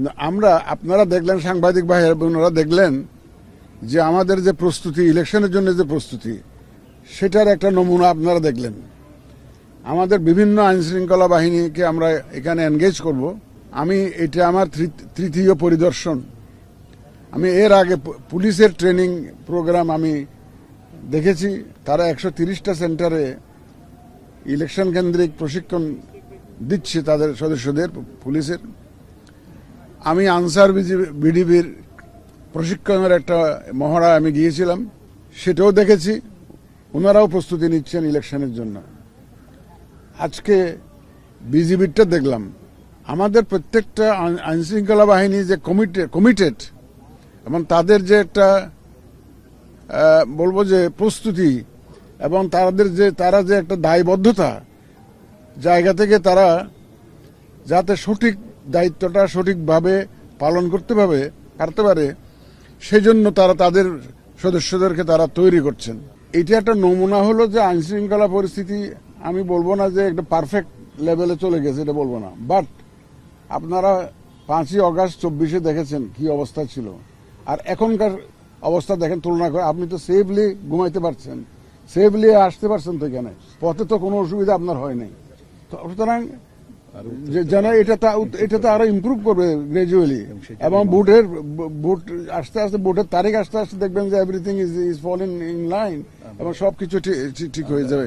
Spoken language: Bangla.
কিন্তু আমরা, আপনারা দেখলেন, সাংবাদিক ভাই বোনেরা দেখলেন যে আমাদের যে প্রস্তুতি, ইলেকশনের জন্য যে প্রস্তুতি, সেটার একটা নমুনা আপনারা দেখলেন। আমাদের বিভিন্ন আইন শৃঙ্খলা বাহিনীকে আমরা এখানে এনগেজ করব। আমি, এটা আমার তৃতীয় পরিদর্শন। আমি এর আগে পুলিশের ট্রেনিং প্রোগ্রাম আমি দেখেছি। তারা একশো তিরিশটা সেন্টারে ইলেকশন কেন্দ্রিক প্রশিক্ষণ দিচ্ছে তাদের সদস্যদের, পুলিশের। আমি আনসার বিডিবির প্রশিক্ষণের একটা মহড়া আমি গিয়েছিলাম, সেটাও দেখেছি। ওনারাও প্রস্তুতি নিচ্ছেন ইলেকশনের জন্য। আজকে বিজিবিরটা দেখলাম। আমাদের প্রত্যেকটা আইনশৃঙ্খলা বাহিনী যে কমিটে কমিটেড এবং তাদের যে একটা বলব যে প্রস্তুতি, এবং তাদের যে তারা যে একটা দায়বদ্ধতা, জায়গা থেকে তারা যাতে সঠিক দায়িত্বটা সঠিকভাবে পালন করতে পারবে, পারতে পারে সেই জন্য তারা তাদের সদস্যদেরকে তারা তৈরি করছেন। এটা একটা নমুনা হলো যে আইন শৃঙ্খলা পরিস্থিতি, আমি বলব না যে একটা পারফেক্ট লেভেলে চলে গেছে, এটা বলব না। বাট আপনারা পাঁচই অগাস্ট চব্বিশে দেখেছেন কি অবস্থা ছিল। আর এখনকার অবস্থা দেখেন, তুলনা করে, আপনি তো সেফলি ঘুমাইতে পারছেন সেফলি আসতে পারছেন তো এখানে। পথে তো কোনো অসুবিধা আপনার হয় নাই। তো সুতরাং যেন এটা এটা তো আরও ইমপ্রুভ করবে গ্রাজুয়ালি এবং বুটের বুট আস্তে আস্তে, ভোটের তারিখ আস্তে আস্তে দেখবেন যে everything is is fall in in line এবং সবকিছু ঠিক হয়ে যাবে।